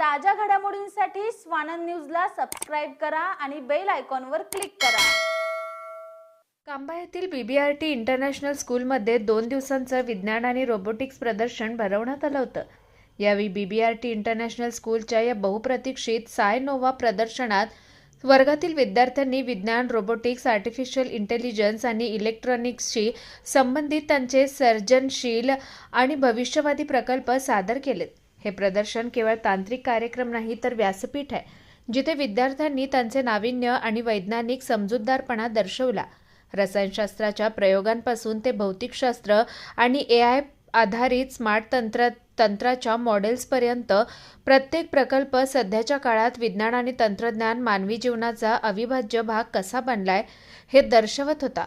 ताज्या घडामोडींसाठी स्वानंद न्यूजला सबस्क्राईब करा आणि बेल आयकॉनवर क्लिक करा. कांबा येथील B B R T international स्कूलमध्ये दोन दिवसांचं विज्ञान आणि रोबोटिक्स प्रदर्शन भरवण्यात आलं होतं. यावेळी B B R T international स्कूलच्या या बहुप्रतीक्षित सायनोवा प्रदर्शनात वर्गातील विद्यार्थ्यांनी विज्ञान रोबोटिक्स आर्टिफिशियल इंटेलिजन्स आणि इलेक्ट्रॉनिक्सशी संबंधित त्यांचे सर्जनशील आणि भविष्यवादी प्रकल्प सादर केलेत. हे प्रदर्शन केवळ तांत्रिक कार्यक्रम नाही तर व्यासपीठ आहे जिथे विद्यार्थ्यांनी त्यांचे नाविन्य आणि वैज्ञानिक समजूतदारपणा दर्शवला. रसायनशास्त्राच्या प्रयोगांपासून ते भौतिकशास्त्र आणि ए आय आधारित स्मार्ट तंत्र तंत्राच्या मॉडेल्सपर्यंत प्रत्येक प्रकल्प सध्याच्या काळात विज्ञान आणि तंत्रज्ञान मानवी जीवनाचा अविभाज्य भाग कसा बनलाय हे दर्शवत होता.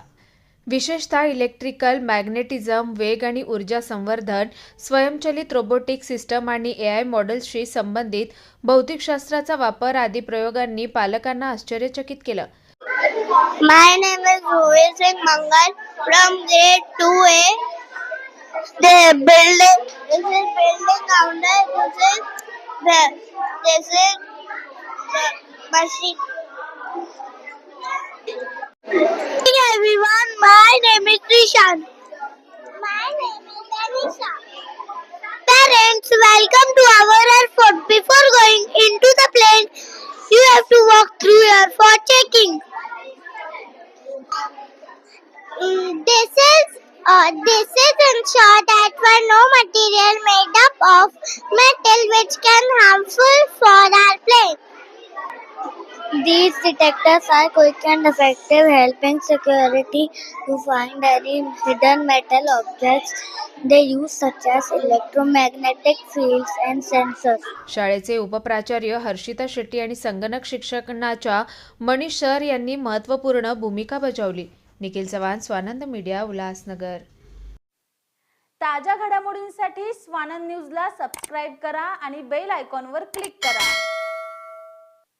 विशेषतः इलेक्ट्रिकल मॅग्नेटिझम वेग आणि ऊर्जा संवर्धन स्वयंचलित रोबोटिक सिस्टम आणि ए आय मॉडेल्सशी संबंधित भौतिकशास्त्राचा वापर आदी प्रयोगांनी पालकांना आश्चर्यचकित केलं. My name is Rohit Singh Mangal from grade two A building this is building counter this is this is machine my name is Trishan. My name is Tanisha. Parents, welcome to our airport. Before going into the plane, you have to walk through airport checking. Mm, this is uh, this is ensure that for no material made up of metal which can harmful for our plane. These detectors are quick and effective, helping security to find any hidden metal objects. They use such as electromagnetic fields and sensors. शाळेचे उपप्राचार्य हर्षिता शेट्टी आणि संगणक शिक्षणाच्या Manish sir यांनी महत्त्वपूर्ण भूमिका बजावली Nikhil Chavan Swanand media Ulhasnagar ताज्या घडामोडींसाठी स्वानंद न्यूजला सबस्क्राईब करा आणि बेल आयकॉनवर क्लिक करा